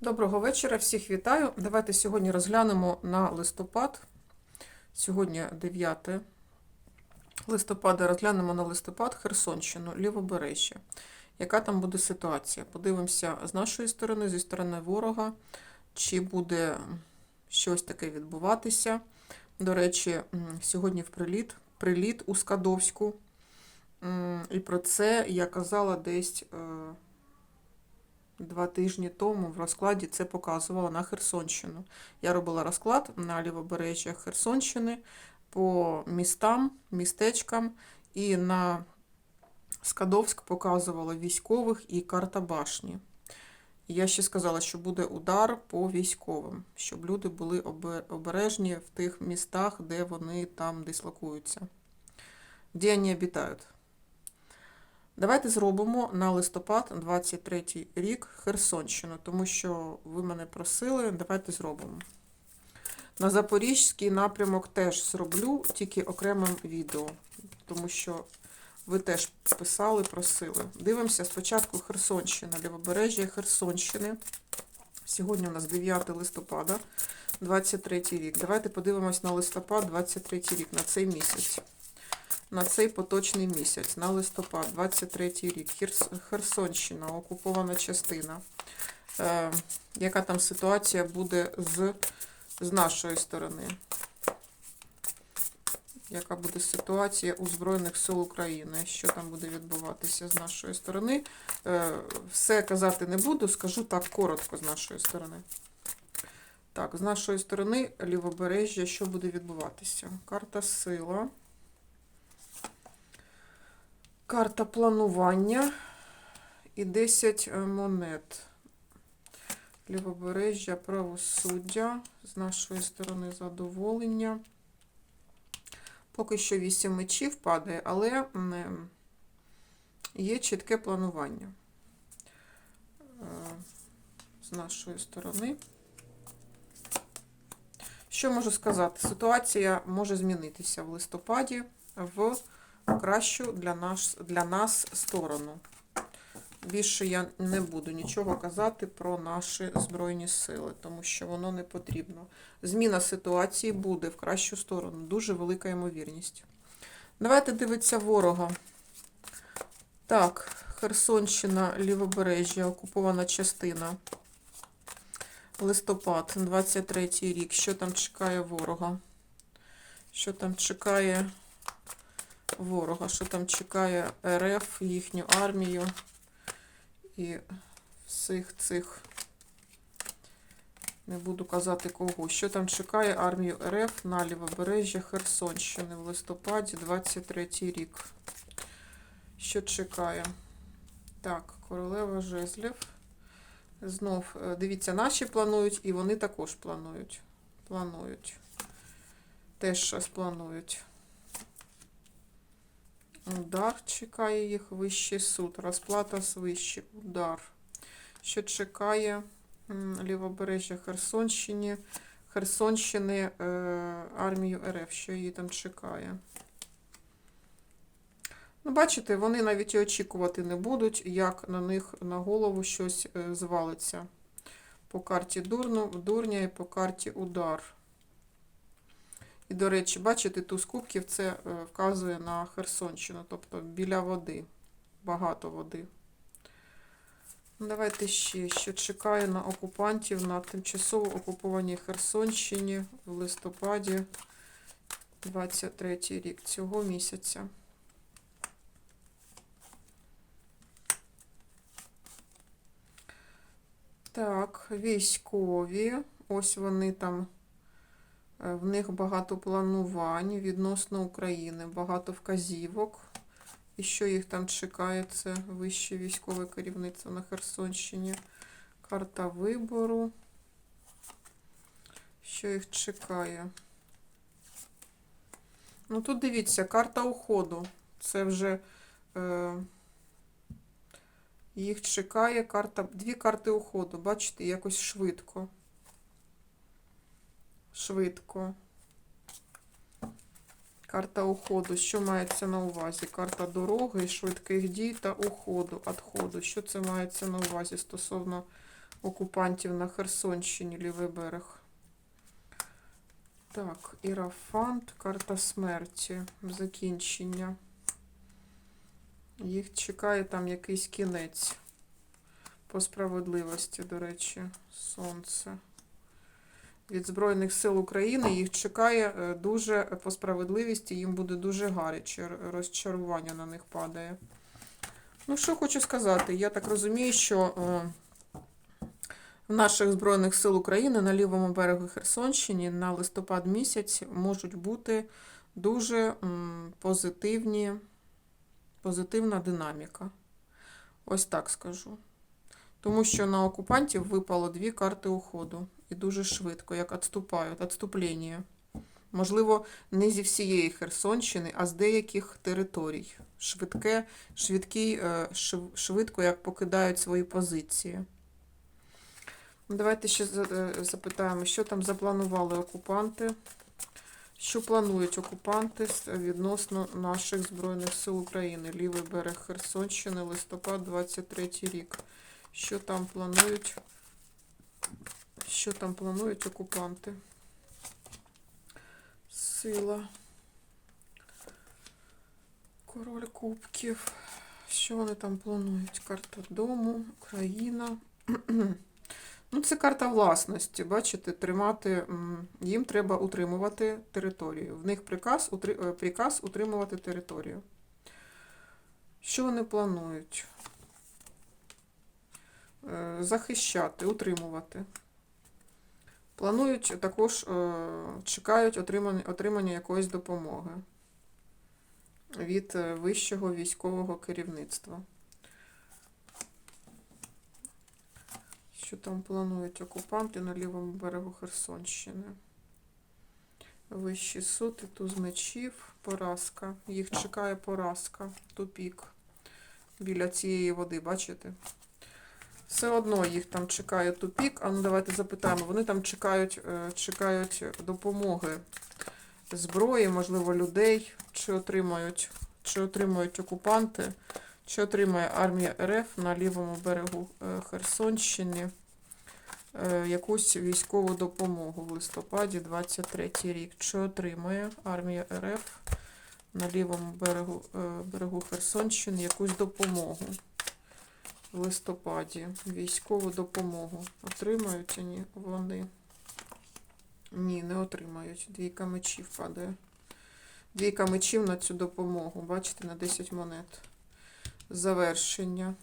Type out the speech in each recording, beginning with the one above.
Доброго вечора, всіх вітаю. Давайте сьогодні розглянемо на листопад. Сьогодні 9 листопада розглянемо на листопад Херсонщину, Лівобережжя. Яка там буде ситуація? Подивимося з нашої сторони, зі сторони ворога, чи буде щось таке відбуватися. До речі, сьогодні в приліт, приліт у Скадовську. І про це я казала десь. Два тижні тому в розкладі це показувала на Херсонщину. Я робила розклад на лівобережжя Херсонщини по містам, містечкам, і на Скадовськ показувала військових і карта башні. Я ще сказала, що буде удар по військовим, щоб люди були обережні в тих містах, де вони там дислокуються. Де вони обітають. Давайте зробимо на листопад 23 рік Херсонщину, тому що ви мене просили, давайте зробимо. На Запорізький напрямок теж зроблю, тільки окремим відео, тому що ви теж писали, просили. Дивимося спочатку Херсонщина, лівобережжя Херсонщини. Сьогодні у нас 9 листопада, 23 рік. Давайте подивимось на листопад 23 рік, на цей місяць на цей поточний місяць, на листопад, 23 рік, Херсонщина, окупована частина. Е, яка там ситуація буде з, з нашої сторони? Яка буде ситуація у Збройних сил України? Що там буде відбуватися з нашої сторони? Е, все казати не буду, скажу так коротко з нашої сторони. Так, з нашої сторони лівобережжя, що буде відбуватися? Карта сила. Карта планування і 10 монет. Лівобережжя, правосуддя. З нашої сторони задоволення. Поки що 8 мечів падає, але є чітке планування. Е, З нашої сторони. Що можу сказати? Ситуація може змінитися в листопаді в кращу для нас, для нас сторону. Більше я не буду нічого казати про наші Збройні сили, тому що воно не потрібно. Зміна ситуації буде в кращу сторону. Дуже велика ймовірність. Давайте дивитися ворога. Так, Херсонщина, Лівобережжя, окупована частина. Листопад, 23 рік. Що там чекає ворога? Що там чекає ворога, що там чекає РФ, їхню армію і всіх цих, не буду казати кого, що там чекає армію РФ на лівобережжя Херсонщини в листопаді 23 рік. Що чекає? Так, королева жезлів. Знов, е, дивіться, наші планують, і вони також планують. Планують. Теж щось планують. Удар чекає їх вищий суд. Розплата свище. Удар. Що чекає лівобережжя Херсонщини, Херсонщини е, армію РФ, що її там чекає. Ну, бачите, вони навіть і очікувати не будуть, як на них на голову щось е, звалиться. По карті дурня і по карті удар. І, до речі, бачите, туз кубків це е, вказує на Херсонщину, тобто біля води, багато води. Ну, Давайте ще, що чекає на окупантів на тимчасово окупованій Херсонщині в листопаді 23 рік цього місяця. Так, військові. Ось вони там. Е, В них багато планувань відносно України, багато вказівок. І що їх там чекає, це вище військове керівництво на Херсонщині. Карта вибору. Що їх чекає? Ну тут дивіться, карта уходу. Це вже е, їх чекає карта, дві карти уходу. Бачите, якось швидко швидко. Карта уходу. Що мається на увазі? Карта дороги, швидких дій та уходу, адходу. Що це мається на увазі стосовно окупантів на Херсонщині, лівий берег. Так, Ірафант, карта смерті, закінчення. Їх чекає там якийсь кінець. По справедливості, до речі, сонце. Від Збройних сил України їх чекає е, дуже по справедливості, їм буде дуже гаряче, розчарування на них падає. Ну, що хочу сказати, я так розумію, що е, в наших Збройних сил України на лівому берегу Херсонщині на листопад місяць можуть бути дуже позитивні, позитивна динаміка. Ось так скажу. Тому що на окупантів випало дві карти уходу. І дуже швидко, як відступають, відступлення. Можливо, не зі всієї Херсонщини, а з деяких територій. Швидке, швидкі, е, швидко як покидають свої позиції. Давайте ще е, запитаємо, що там запланували окупанти. Що планують окупанти відносно наших Збройних сил України? Лівий берег Херсонщини, листопад 23 рік. Що там планують? Що там планують окупанти? Сила. Король кубків. Що вони там планують? Карта дому, Україна. Ну, це карта власності. Бачите, тримати. Їм треба утримувати територію. В них приказ, утри- е, приказ утримувати територію. Що вони планують? Е, Захищати, утримувати. Планують також, е, чекають отримання, отримання якоїсь допомоги від е, вищого військового керівництва. Що там планують окупанти на лівому берегу Херсонщини? Вищий суд і туз мечів, поразка. Їх чекає поразка, тупік біля цієї води, бачите? Все одно їх там чекає тупік. А ну давайте запитаємо. Вони там чекають, е, чекають допомоги зброї, можливо, людей, чи отримають, чи отримують окупанти, чи отримає армія РФ на лівому берегу е, Херсонщини е, якусь військову допомогу в листопаді 23 рік. Чи отримає армія РФ на лівому берегу, берегу Херсонщини якусь допомогу? В листопаді військову допомогу. Отримають вони вони? Ні, не отримають. Двійка мечів падає. Двійка мечів на цю допомогу. Бачите, на 10 монет. Завершення.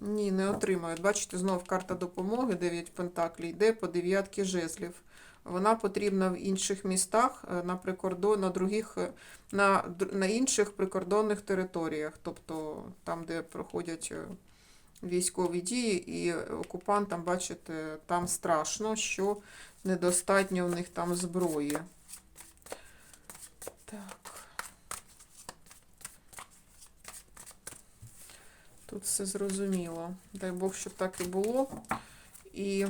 Ні, не отримають. Бачите, знов карта допомоги, 9 пентаклей, йде по дев'ятки жезлів. Вона потрібна в інших містах, е, на прикордон, на других, е, на, на інших прикордонних територіях, тобто там, де проходять е, військові дії, і окупантам, бачите, там страшно, що недостатньо в них там зброї. Так. Тут все зрозуміло. Дай Бог, щоб так і було. І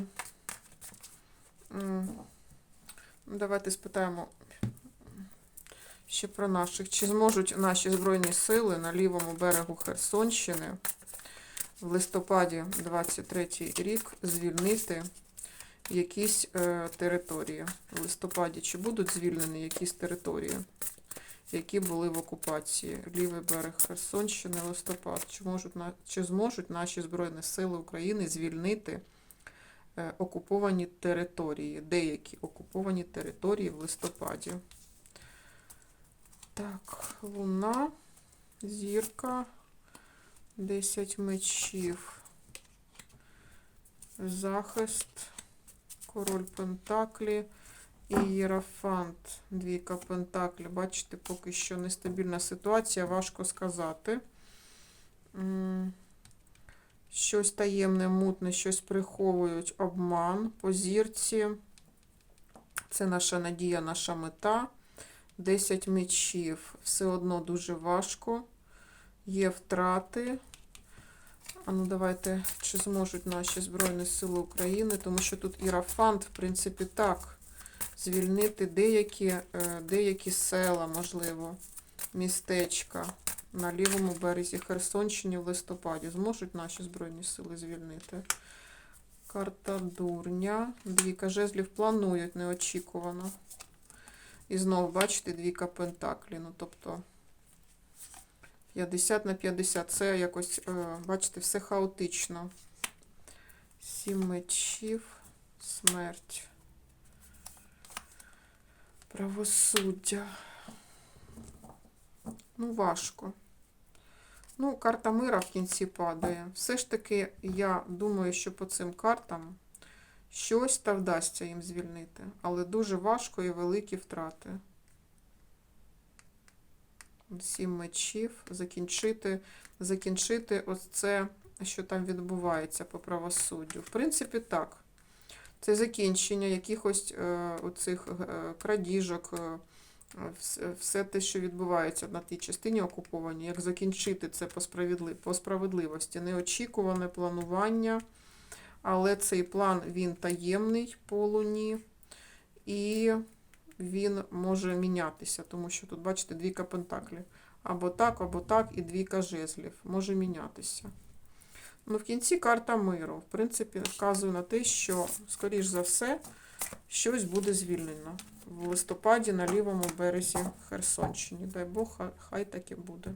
давайте спитаємо ще про наших. Чи зможуть наші Збройні сили на лівому берегу Херсонщини в листопаді 23 рік звільнити якісь е, території? В листопаді чи будуть звільнені якісь території? які були в окупації. Лівий берег Херсонщини, листопад. Чи, можуть, чи зможуть наші Збройні Сили України звільнити окуповані території, деякі окуповані території в листопаді? Так, Луна, зірка, 10 мечів, захист, король Пентаклі. І Єрафант, двійка Пентаклі. Бачите, поки що нестабільна ситуація, важко сказати. Щось таємне, мутне, щось приховують, обман, по зірці. Це наша надія, наша мета. 10 мечів. Все одно дуже важко. Є втрати. А ну давайте, чи зможуть наші Збройні Сили України, тому що тут Ірафант, в принципі, так звільнити деякі, е, деякі села, можливо, містечка. На лівому березі Херсонщини в листопаді. Зможуть наші Збройні сили звільнити. Карта дурня. Двійка жезлів планують неочікувано. І знову, бачите, двійка пентаклі. Ну, тобто 50 на 50. Це якось, е, бачите, все хаотично. Сім мечів, смерть. Правосуддя. Ну, важко. Ну, карта мира в кінці падає. Все ж таки, я думаю, що по цим картам щось та вдасться їм звільнити. Але дуже важко і великі втрати. Сім мечів. Закінчити, закінчити ось це, що там відбувається по правосуддю. В принципі, так. Це закінчення якихось е, оцих е, крадіжок, е, все те, що відбувається на тій частині окупованій, як закінчити це по, справедли... по справедливості. Неочікуване планування, але цей план він таємний по луні, і він може мінятися, тому що тут, бачите, двійка пентаклів. Або так, або так, і двійка жезлів. Може мінятися. Ну, в кінці карта миру. В принципі, вказує на те, що, скоріш за все, щось буде звільнено в листопаді на лівому березі Херсонщини. Дай Бог, хай- хай таки буде.